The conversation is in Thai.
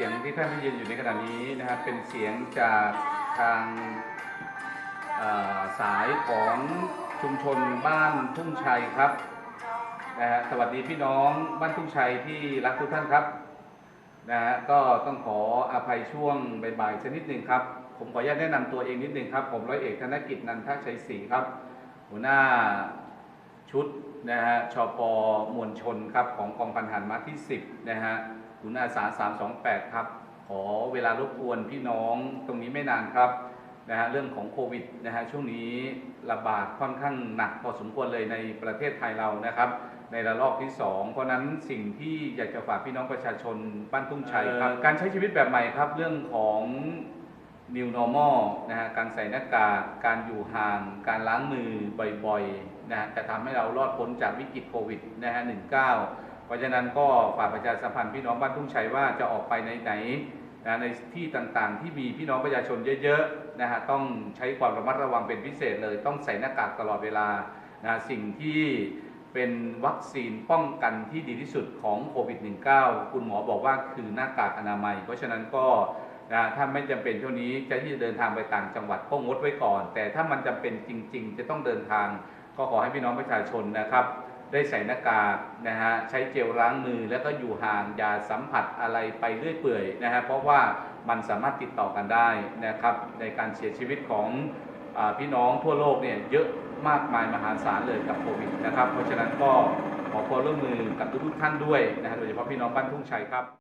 สียงที่ท่านได้ยินอยู่ในขณะนี้นะครับเป็นเสียงจากทางสายของชุมชนบ้านทุ่งชัยครับนะฮะสวัสดีพี่น้องบ้านทุ่งชัยที่รักทุกท่านครับนะฮะก็ต้องขออภัยช่วงบ่ายๆสักนิดหนึ่งครับ ผมขออนุญาตแนะนำตัวเองนิดหนึ่งครับ ผมร้อยเอกธนกิจนันทชัยศรีครับ หัวหน้าชุดนะฮะชปมวลชนครับของกองพันหารมาที่ 10 นะฮะ ขุนอาสา 328 ครับ ขอเวลารบกวนพี่น้องตรงนี้ไม่นานครับนะฮะเรื่องของโควิดนะฮะช่วงนี้ระบาดค่อนข้างหนักพอสมควรเลยในประเทศไทยเรานะครับ ในระลอกที่ 2 เพราะฉะนั้นสิ่งที่อยากจะฝากพี่น้องประชาชนบ้านทุ่งชัยครับ การใช้ชีวิตแบบใหม่ครับ เรื่องของ New Normal นะฮะการใส่หน้ากากการอยู่ห่าง การล้างมือบ่อยๆนะฮะจะทำให้เรารอดพ้นจากวิกฤตโควิดนะฮะ19 เพราะฉะนั้นก็ฝากประชาสัมพันธ์พี่น้องบ้านทุ่งชัยว่าจะออกไปไหนนะในที่ต่างๆ ที่มีพี่น้องประชาชนเยอะๆนะฮะต้องใช้ความระมัดระวังเป็นพิเศษเลย ต้องใส่หน้ากากตลอดเวลานะสิ่งที่เป็นวัคซีนป้องกันที่ดีที่สุดของโควิด -19 คุณหมอบอกว่าคือหน้ากากอนามัย เพราะฉะนั้นก็นะถ้าไม่จำเป็นช่วงนี้จะที่จะเดินทางไปต่างจังหวัดก็งดไว้ก่อน แต่ถ้ามันจำเป็นจริง ๆ จะต้องเดินทางก็ขอให้พี่น้องประชาชนนะครับ ได้ใส่หน้ากากนะฮะใช้เจลล้างมือแล้วก็อยู่ห่างอย่าสัมผัสอะไรไปเรื่อยเปื่อยนะฮะเพราะว่ามันสามารถติดต่อกันได้นะครับ ในการเสียชีวิตของอพี่น้องทั่วโลกเนี่ยเยอะมากมายมหาศาลเลยกับโควิดนะครับ เพราะฉะนั้นก็ขอความร่วมมือกับทุกท่านด้วยนะฮะโดยเฉพาะพี่น้องบ้านทุ่งชัยครับ